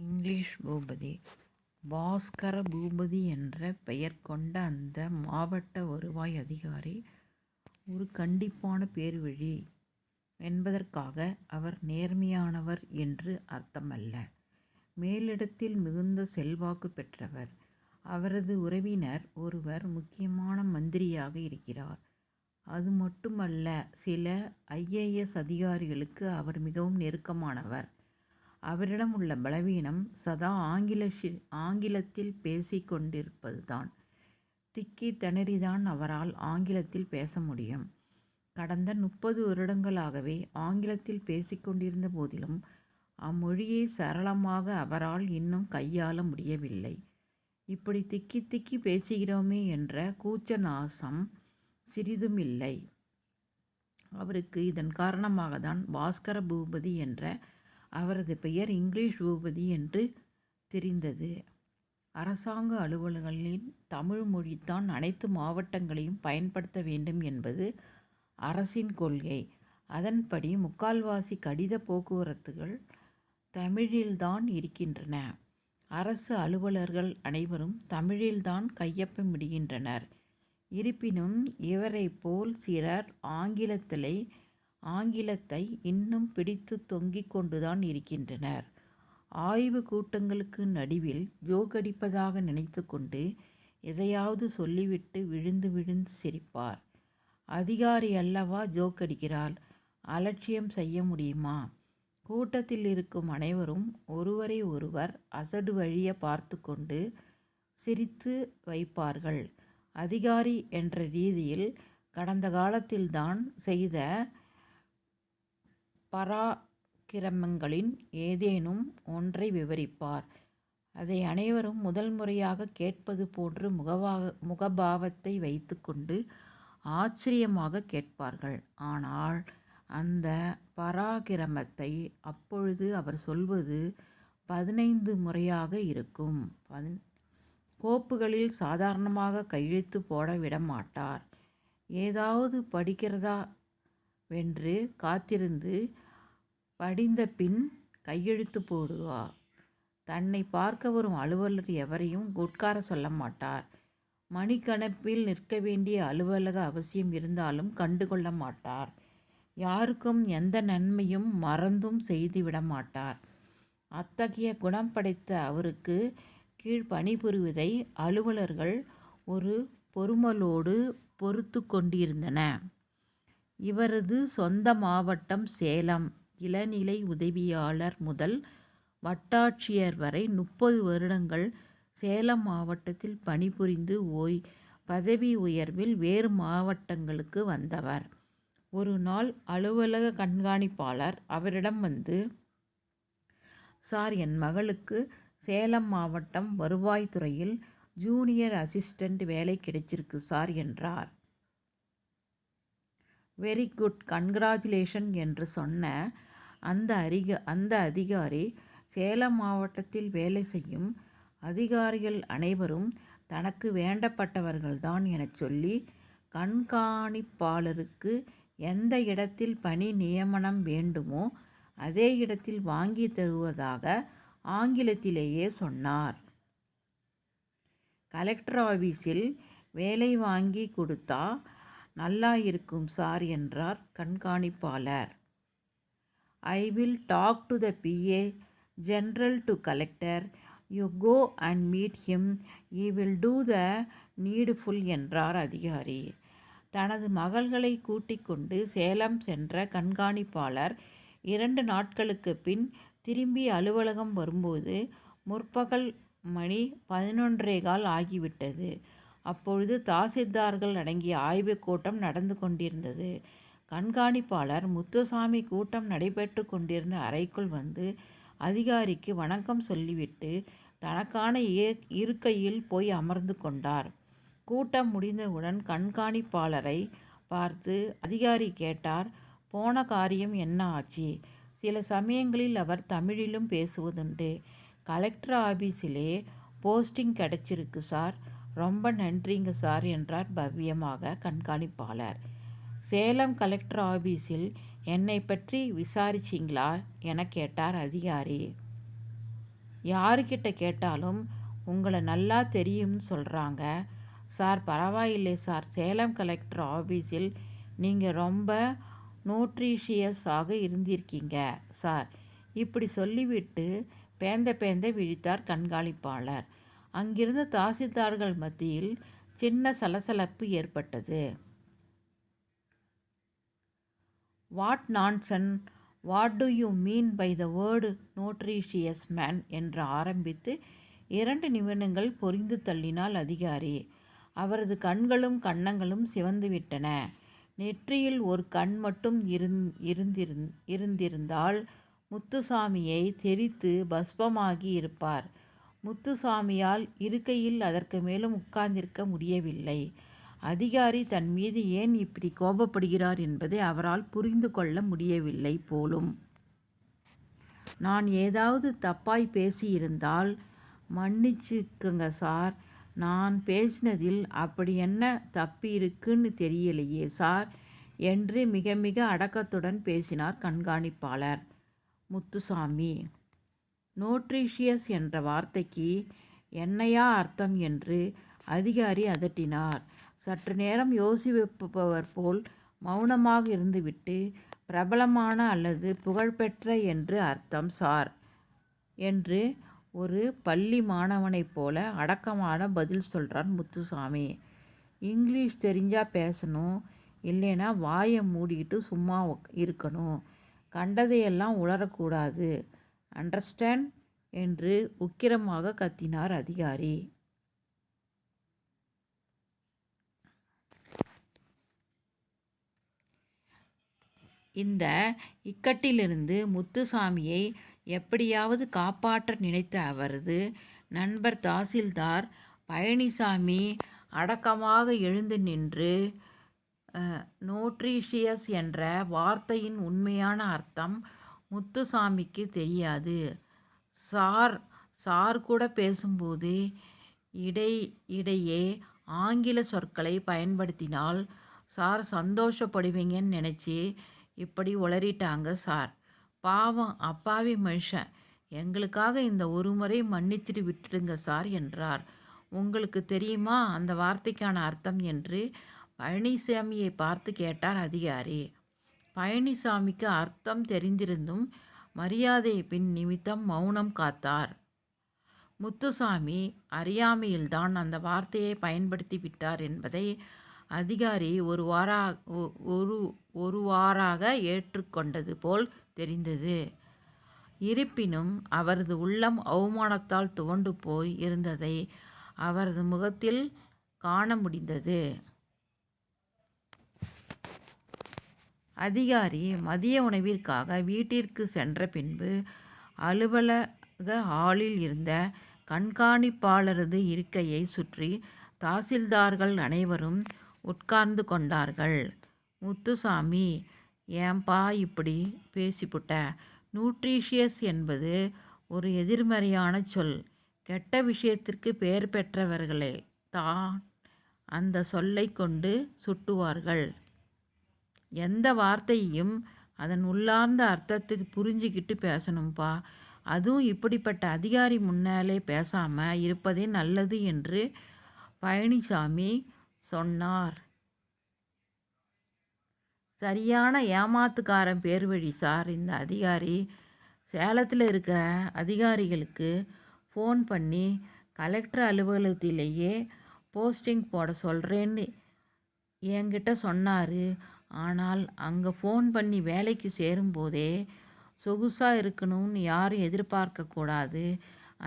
English Boopathi Bhaskara Boopathi என்ற பெயர் கொண்ட அந்த மாவட்ட வருவாய் அதிகாரி ஒரு கண்டிப்பான பேர்வழி என்பதற்காக அவர் நேர்மையானவர் என்று அர்த்தமல்ல. மேலிடத்தில் மிகுந்த செல்வாக்கு பெற்றவர். அவரது உறவினர் ஒருவர் முக்கியமான மந்திரியாக இருக்கிறார். அது மட்டுமல்ல சில ஐஏஎஸ் அதிகாரிகளுக்கு அவர் மிகவும் நெருக்கமானவர். அவரிடம் உள்ள பலவீனம் சதா ஆங்கில ஆங்கிலத்தில் பேசிக் கொண்டிருப்பதுதான். திக்கி திணறிதான் அவரால் ஆங்கிலத்தில் பேச முடியும். கடந்த முப்பது வருடங்களாகவே ஆங்கிலத்தில் பேசிக்கொண்டிருந்த போதிலும் அம்மொழியை சரளமாக அவரால் இன்னும் கையாள முடியவில்லை. இப்படி திக்கி திக்கி பேசுகிறோமே என்ற கூச்ச நாசம் சிறிதும் இல்லை அவருக்கு இதன் காரணமாக தான் பாஸ்கர பூபதி என்ற அவரது பெயர் இங்கிலீஷ் பூபதி என்று தெரிந்தது. அரசாங்க அலுவலகங்களில் தமிழ் மொழித்தான் அனைத்து மாவட்டங்களையும் பயன்படுத்த வேண்டும் என்பது அரசின் கொள்கை. அதன்படி முக்கால்வாசி கடித போக்குவரத்துகள் தமிழில்தான் இருக்கின்றன. அரசு அலுவலர்கள் அனைவரும் தமிழில்தான் கையொப்பமிடுகின்றனர் இருப்பினும் இவரைப் போல் சிலர் ஆங்கிலத்திலே ஆங்கிலத்தை இன்னும் பிடித்து தொங்கிக் கொண்டுதான் இருக்கின்றனர். ஆய்வு கூட்டங்களுக்கு நடுவில் ஜோக்கடிப்பதாக நினைத்து கொண்டு எதையாவது சொல்லிவிட்டு விழுந்து விழுந்து சிரிப்பார். அதிகாரி அல்லவா ஜோக்கடிக்கிறாள் அலட்சியம் செய்ய முடியுமா கூட்டத்தில் இருக்கும் அனைவரும் ஒருவரை ஒருவர் அசடு வழிய பார்த்து கொண்டு சிரித்து வைப்பார்கள். அதிகாரி என்ற ரீதியில் கடந்த காலத்தில்தான் செய்த பராக்கிரமங்களின் ஏதேனும் ஒன்றை விவரிப்பார். அதை அனைவரும் முதல் முறையாக கேட்பது போன்று முகவாக முகபாவத்தை வைத்துக்கொண்டு ஆச்சரியமாக கேட்பார்கள். ஆனால் அந்த பராக்கிரமத்தை அப்பொழுது அவர் சொல்வது பதினைந்து முறையாக இருக்கும். பதின் கோப்புகளில் சாதாரணமாக கையெழுத்து போட விடமாட்டார். ஏதாவது படிக்கிறதா வென்று காத்திருந்து படிந்த பின் கையெழுத்து போடுவார் தன்னை பார்க்க வரும் அலுவலர் எவரையும் உட்கார சொல்ல மாட்டார். மணிக்கணப்பில் நிற்க வேண்டிய அலுவலக அவசியம் இருந்தாலும் கண்டுகொள்ள மாட்டார். யாருக்கும் எந்த நன்மையும் மறந்தும் செய்துவிட மாட்டார். அத்தகைய குணம் படைத்த அவருக்கு கீழ் பணிபுரிவதை அலுவலர்கள் ஒரு பொறுமலோடு பொறுத்து கொண்டிருந்தன. இவரது சொந்த மாவட்டம் சேலம். இளநிலை உதவியாளர் முதல் வட்டாட்சியர் வரை முப்பது வருடங்கள் சேலம் மாவட்டத்தில் பணிபுரிந்து ஓய் பதவி உயர்வில் வேறு மாவட்டங்களுக்கு வந்தவர். ஒரு நாள் அலுவலக கண்காணிப்பாளர் அவரிடம் வந்து சார் என் மகளுக்கு சேலம் மாவட்டம் வருவாய்த்துறையில் ஜூனியர் அசிஸ்டண்ட் வேலை கிடைச்சிருக்கு சார் என்றார். வெரி குட் கன்கிராச்சுலேஷன் என்று சொன்ன அந்த அரிக அந்த அதிகாரி சேலம் மாவட்டத்தில் வேலை செய்யும் அதிகாரிகள் அனைவரும் தனக்கு வேண்டப்பட்டவர்கள்தான் எனச் சொல்லி கண்காணிப்பாளருக்கு எந்த இடத்தில் பணி நியமனம் வேண்டுமோ அதே இடத்தில் வாங்கி தருவதாக ஆங்கிலத்திலேயே சொன்னார். கலெக்டர் ஆஃபீஸில் வேலை வாங்கி கொடுத்தா நல்லா இருக்கும் சார் என்றார் கண்காணிப்பாளர். I will talk to the PA general to collector you go and meet him he will do the needful என்றார் அதிகாரி. தனது மகள்களை கூட்டிக் கொண்டு சேலம் சென்ற கண்காணிப்பாளர் இரண்டு நாட்களுக்கு பின் திரும்பி அலுவலகம் வரும்போது முற்பகல் மணி பதினொன்றே கால் ஆகிவிட்டது. அப்பொழுது தாசில்தார்கள் அடங்கிய ஆய்வுக் கூட்டம் நடந்து கொண்டிருந்தது. கண்காணிப்பாளர் முத்துசாமி கூட்டம் நடைபெற்று கொண்டிருந்த அறைக்குள் வந்து அதிகாரிக்கு வணக்கம் சொல்லிவிட்டு தனக்கான இருக்கையில் போய் அமர்ந்து கொண்டார். கூட்டம் முடிந்தவுடன் கண்காணிப்பாளரை பார்த்து அதிகாரி கேட்டார் போன காரியம் என்ன ஆச்சு? சில சமயங்களில் அவர் தமிழிலும் பேசுவதுண்டு. கலெக்டர் ஆபீஸிலே போஸ்டிங் கிடச்சிருக்கு சார். ரொம்ப நன்றிங்க சார் என்றார் பவ்யமாக கண்காணிப்பாளர். சேலம் கலெக்டர் ஆபீஸில் என்னை பற்றி விசாரிச்சிங்களா? என கேட்டார் அதிகாரி. யாருக்கிட்ட கேட்டாலும் உங்களை நல்லா தெரியும்னு சொல்கிறாங்க சார் பரவாயில்லை சார். சேலம் கலெக்டர் ஆஃபீஸில் நீங்கள் ரொம்ப நியூட்ரிஷியஸாக இருந்திருக்கீங்க சார். இப்படி சொல்லிவிட்டு பேந்த பேந்த விழித்தார் கண்காணிப்பாளர். அங்கிருந்த தாசில்தார்கள் மத்தியில் சின்ன சலசலப்பு ஏற்பட்டது. What nonsense what do you mean by the word notorious man என்று ஆரம்பித்து இரண்டு நிமிடங்கள் பொரிந்து தள்ளினாள் அதிகாரி. அவரது கண்களும் கன்னங்களும் சிவந்துவிட்டன. நெற்றியில் ஒரு கண் மட்டும் இருந் இருந்திருந் இருந்திருந்தால் முத்துசாமியை தெரித்து பஸ்பமாகி இருப்பார். முத்துசாமியால் இருக்கையில் அதற்கு மேலும் உட்கார்ந்திருக்க முடியவில்லை. அதிகாரி தன் மீது ஏன் இப்படி கோபப்படுகிறார் என்பதை அவரால் புரிந்து கொள்ள முடியவில்லை போலும். நான் ஏதாவது தப்பாய் பேசியிருந்தால் மன்னிச்சுக்குங்க சார். நான் பேசினதில் அப்படி என்ன தப்பி இருக்குன்னு தெரியலையே சார் என்று மிக மிக அடக்கத்துடன் பேசினார் கண்காணிப்பாளர் முத்துசாமி. நோட்ரிஷியஸ் என்ற வார்த்தைக்கு என்னையா அர்த்தம் என்று அதிகாரி அதட்டினார். சற்று நேரம் யோசிப்பவர் போல் மௌனமாக இருந்துவிட்டு பிரபலமான அல்லது புகழ்பெற்ற என்று அர்த்தம் சார் என்று ஒரு பள்ளி மாணவனைப் போல அடக்கமான பதில் சொல்கிறான் முத்துசாமி. இங்கிலீஷ் தெரிஞ்சால் பேசணும் இல்லைன்னா வாயை மூடிக்கிட்டு சும்மா இருக்கணும். கண்டதையெல்லாம் உளரக்கூடாது அண்டர்ஸ்டாண்ட்? என்று உக்கிரமாக கத்தினார் அதிகாரி. இந்த இக்கட்டிலிருந்து முத்துசாமியை எப்படியாவது காப்பாற்ற நினைத்த அவரது நண்பர் தாசில்தார் பழனிசாமி அடக்கமாக எழுந்து நின்று நோட்ரிஷியஸ் என்ற வார்த்தையின் உண்மையான அர்த்தம் முத்துசாமிக்கு தெரியாது. சார் சார் கூட பேசும்போது இடை இடையே ஆங்கில சொற்களை பயன்படுத்தினால் சார் சந்தோஷப்படுவீங்கன்னு நினச்சி இப்படி உளறிட்டாங்க சார். பாவம் அப்பாவி மனுஷன். எங்களுக்காக இந்த ஒரு முறை மன்னிச்சிட்டு விட்டுடுங்க சார் என்றார். உங்களுக்கு தெரியுமா அந்த வார்த்தைக்கான அர்த்தம் என்று? பழனிசாமியை பார்த்து கேட்டார் அதிகாரி. பழனிசாமிக்கு அர்த்தம் தெரிந்திருந்தும் மரியாதை பின் நிமித்தம் மௌனம் காத்தார். முத்துசாமி அறியாமையில்தான் அந்த வார்த்தையை பயன்படுத்தி விட்டார் என்பதை அதிகாரி ஒரு வாரா ஒ- ஒரு ஒரு வாராக ஏற்றுக்கொண்டது போல் தெரிந்தது. இருப்பினும் அவரது உள்ளம் அவமானத்தால் துவண்டு போய் இருந்ததை அவரது முகத்தில் காண முடிந்தது. அதிகாரி மதிய உணவிற்காக வீட்டிற்கு சென்ற பின்பு அலுவலக ஹாலில் இருந்த கண்காணிப்பாளரது இருக்கையை சுற்றி தாசில்தார்கள் அனைவரும் உட்கார்ந்து கொண்டார்கள். முத்துசாமி ஏன்பா இப்படி பேசிப்புட்ட? நியூட்ரிஷியஸ் என்பது ஒரு எதிர்மறையான சொல். கெட்ட விஷயத்திற்கு பெயர் பெற்றவர்களே தான் அந்த சொல்லை கொண்டு சுட்டுவார்கள். எந்த வார்த்தையையும் அதன் உள்ளார்ந்த அர்த்தத்துக்கு புரிஞ்சுக்கிட்டு பேசணும்ப்பா அதுவும் இப்படிப்பட்ட அதிகாரி முன்னாலே பேசாமல் இருப்பதே நல்லது என்று பழனிசாமி சொன்னார். சரியான ஏமாத்துக்காரன் பேர் வழி சார். இந்த அதிகாரி சேலத்தில் இருக்கிற அதிகாரிகளுக்கு ஃபோன் பண்ணி கலெக்டர் அலுவலகத்திலேயே போஸ்டிங் போட சொல்கிறேன்னு என்கிட்ட சொன்னார். ஆனால் அங்கே ஃபோன் பண்ணி வேலைக்கு சேரும்போதே சொகுசாக இருக்கணும்னு யாரும் எதிர்பார்க்கக்கூடாது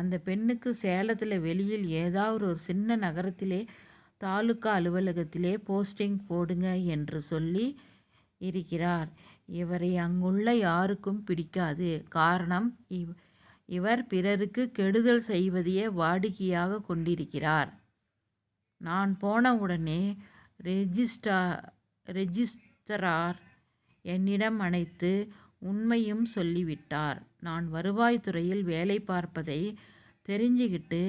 அந்த பெண்ணுக்கு சேலத்தில் வெளியில் ஏதாவது ஒரு சின்ன நகரத்திலே தாலுக்கா அலுவலகத்திலே போஸ்டிங் போடுங்க என்று சொல்லி இருக்கிறார். இவரை அங்குள்ள யாருக்கும் பிடிக்காது. காரணம் இவ் இவர் பிறருக்கு கெடுதல் செய்வதையே வாடிக்கையாக கொண்டிருக்கிறார். நான் போன உடனே ரெஜிஸ்டா ரெஜிஸ்டரார் என்னிடம் அனைத்து உண்மையும் சொல்லிவிட்டார். நான் வருவாய்த்துறையில் வேலை பார்ப்பதை தெரிஞ்சுக்கிட்டு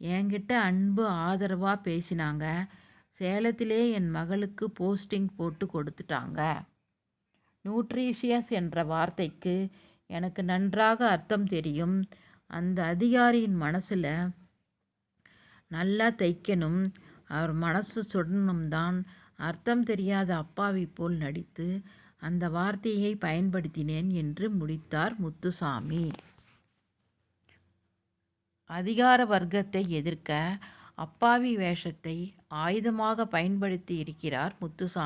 என்கிட்ட அன்பு ஆதரவாக பேசினாங்க. சேலத்திலே என் மகளுக்கு போஸ்டிங் போட்டு கொடுத்துட்டாங்க. நியூட்ரிஷியஸ் என்ற வார்த்தைக்கு எனக்கு நன்றாக அர்த்தம் தெரியும். அந்த அதிகாரியின் மனசில் நல்லா தைக்கணும். அவர் மனசு சுடணும் தான் அர்த்தம் தெரியாத அப்பாவி போல் நடித்து அந்த வார்த்தையை பயன்படுத்தினேன் என்று முடித்தார் முத்துசாமி. அதிகார வர்க்கத்தை எதிர்க்க அப்பாவி வேஷத்தை ஆயுதமாக பயன்படுத்தி இருக்கிறார் முத்துசாமி.